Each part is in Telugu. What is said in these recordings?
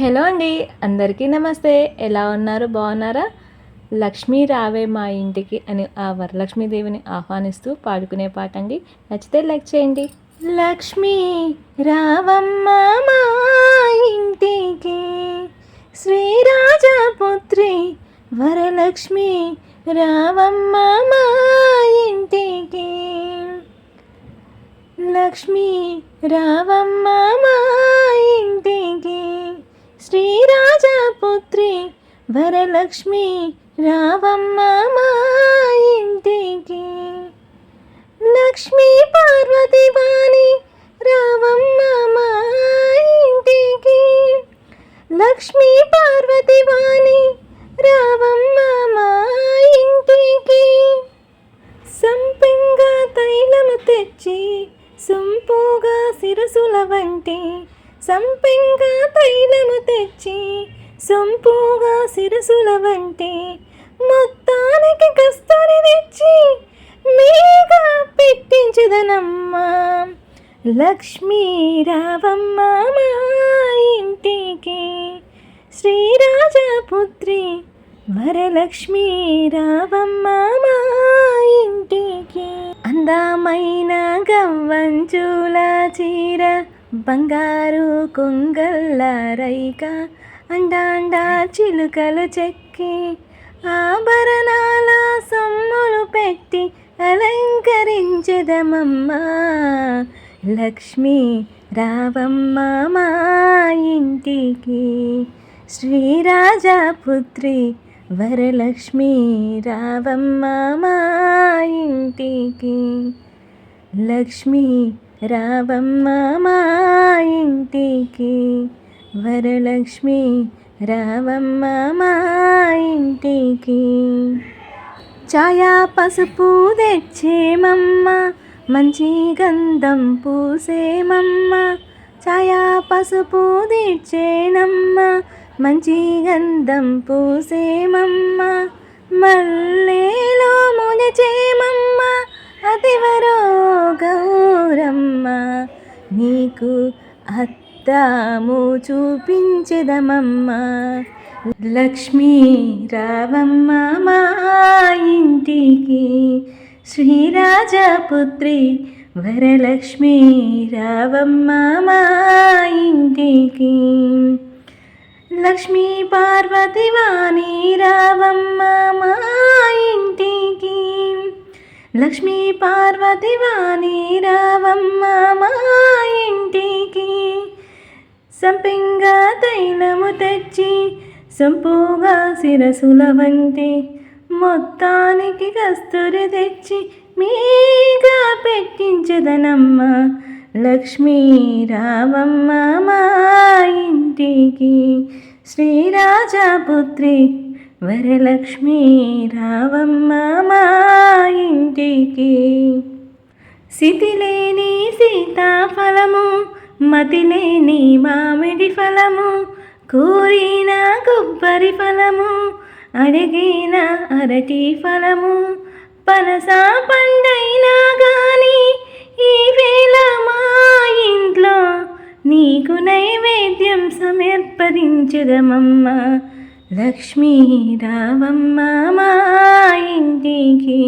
హలో అండి అందరికీ నమస్తే. ఎలా ఉన్నారు? బాగున్నారా? లక్ష్మీ రావే మా ఇంటికి అని ఆ వరలక్ష్మీదేవిని ఆహ్వానిస్తూ పాడుకునే పాట అండి. నచ్చితే లైక్ చేయండి. లక్ష్మీ రావమ్మ మా ఇంటికి శ్రీరాజపుత్రి వరలక్ష్మి రావమ్మ మా ఇంటికి. లక్ష్మీ రావమ్మ మా ఇంటికి శ్రీరాజపుత్రి వరలక్ష్మి రావమ్మ మా ఇంటికి. లక్ష్మీ పార్వతి వాణి రావమ్మ మా ఇంటికి. లక్ష్మీ పార్వతి వాణి రావమ్మ మా ఇంటికి. సంపెంగా తైలము తెచ్చి సొంపుగా శిరసుల వంటి సంపెంగా తైలము తెచ్చి సొంపుగా శిరసుల వంటి మొత్తానికి కస్తూరి తెచ్చి మీగా పెట్టించదనమ్మా. లక్ష్మీ రావమ్మ మా ఇంటికి. శ్రీరాజపుత్రి వరలక్ష్మీ రావమ్మ మా ఇంటికి. అందమైన గవ్వంచుల చీర బంగారు కొంగల్ల రైక అండాండా చిలుకలు చెక్కి ఆభరణాల సొమ్ములు పెట్టి అలంకరించదమమ్మా. లక్ష్మీ రావమ్మ మా ఇంటికి శ్రీరాజపుత్రి వరలక్ష్మి రావమ్మ మా ఇంటికి. లక్ష్మీ రావమ్మ మా ఇంటికి. వరలక్ష్మి రావమ్మ మా ఇంటికి. ఛాయా పసుపు తెచ్చేమమ్మ మంచి గంధం పూసేమమ్మ. ఛాయా పసుపు తెచ్చేనమ్మ మంచి గంధం పూసేమమ్మ. మల్లేలో మునచేమమ్మ అతివరో గౌరమ్మ. నీకు తాము చూపించదమమ్మ. లక్ష్మీ రావమ్మ మా ఇంటికి. శ్రీరాజపుత్రి వరలక్ష్మీ రావమ్మ మా ఇంటికి. లక్ష్మీ పార్వతి వాణి రావమ్మ మా ఇంటికి. లక్ష్మీ పార్వతి వాణి రావమ్మ మా ఇంటికి. సంపింగా తైలము తెచ్చి సంపుగా శిరసుల వంతి మొత్తానికి కస్తూరి తెచ్చి మీగా పెట్టించదనమ్మ. లక్ష్మీ రావమ్మ మా ఇంటికి. శ్రీరాజపుత్రి వరలక్ష్మీ రావమ్మ మా ఇంటికి. సితిలేని సీతాఫలము మతిలేని మామిడి ఫలము కోరిన కొబ్బరి ఫలము అడిగిన అరటి ఫలము పనస పండైనా గాని ఈవేళ మా ఇంట్లో నీకు నైవేద్యం సమర్పరించదమమ్మ లక్ష్మీ రావమ్మ మా ఇంటికి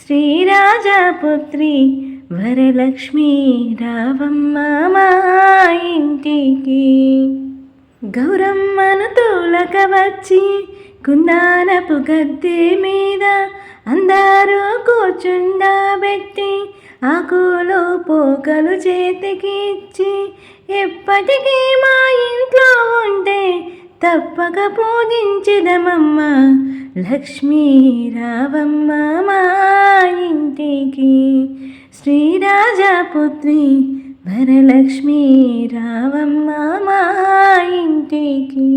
శ్రీరాజపుత్రి వరలక్ష్మీ రావమ్మ మా ఇంటికి. గౌరమ్మను తోలక వచ్చి కుందానపు గద్దె మీద అందరూ కూర్చుండబెట్టి ఆకులు పోకలు చేతికిచ్చి ఎప్పటికీ మా తప్పక పూజించదమమ్మ. లక్ష్మీ రావమ్మ మా ఇంటికి. శ్రీరాజపుత్రి వరలక్ష్మీ రావమ్మ మా ఇంటికి.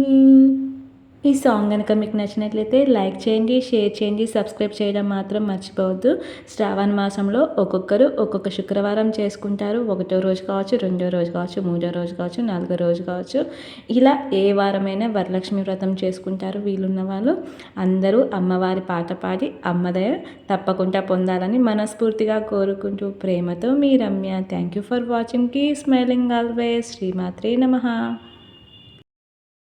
ఈ సాంగ్ కనుక మీకు నచ్చినట్లయితే లైక్ చేయండి షేర్ చేయండి సబ్స్క్రైబ్ చేయడం మాత్రం మర్చిపోవద్దు. శ్రావణ మాసంలో ఒక్కొక్కరు ఒక్కొక్క శుక్రవారం చేసుకుంటారు. ఒకటో రోజు కావచ్చు రెండో రోజు కావచ్చు మూడో రోజు కావచ్చు నాలుగో రోజు కావచ్చు. ఇలా ఏ వారమైనా వరలక్ష్మి వ్రతం చేసుకుంటారు వీలున్న వాళ్ళు. అందరూ అమ్మవారి పాట పాడి అమ్మదయ తప్పకుండా పొందాలని మనస్ఫూర్తిగా కోరుకుంటూ ప్రేమతో మీ Ramya. Thank you for watching keep smiling always శ్రీమాత్రే నమ.